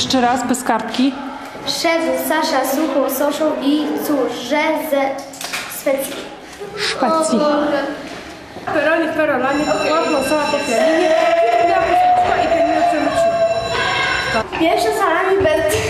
Jeszcze raz, bez kartki. Szedł Sasza suchą soszą i cóż, że ze Szwecji. Szwecji. Peronik, perolanie, łapną soła po pianinie, miała posłuchała i przemyciła. Pierwsza salami bez...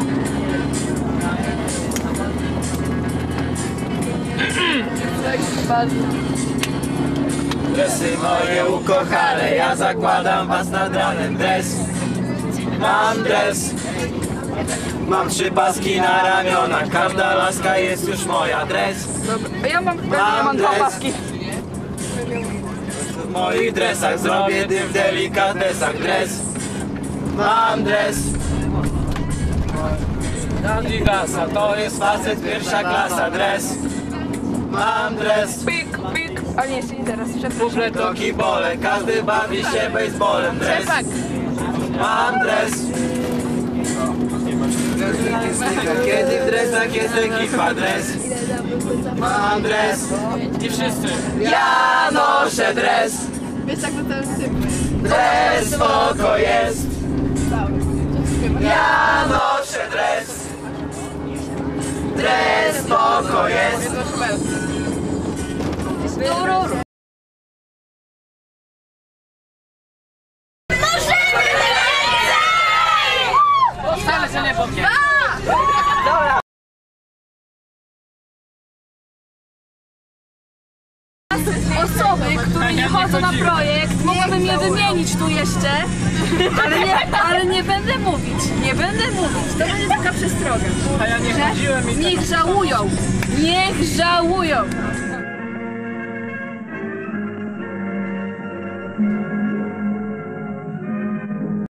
Dresy moje ukochane, ja zakładam was nad ranem. Dres. Mam dres. Mam trzy paski na ramionach, każda laska jest już moja. Dres. Ja mam, ja mam dwa paski. W moich dresach zrobię dym w delikatesach. Dres. Mam dres. Adigasa, to jest facet pierwsza klasa. Dres Mam dres. Pik, pik. A nie, jeszcze nie teraz, przepraszam. Kufle to kibole, każdy bawi się baseballem. Dres. Przepak. Mam dres. Kiedy w dresach jest ekipa dres. Mam dres. I wszyscy. Ja noszę dres. Dres spoko jest. Ja noszę Dres spoko jest osoby, które nie chodzą na projekt, mogłabym je wymienić tu jeszcze, ale nie, ale nie będę mówić, nie będę mówić, to będzie taka przestroga. A ja nie chodziłem i Niech żałują, niech żałują.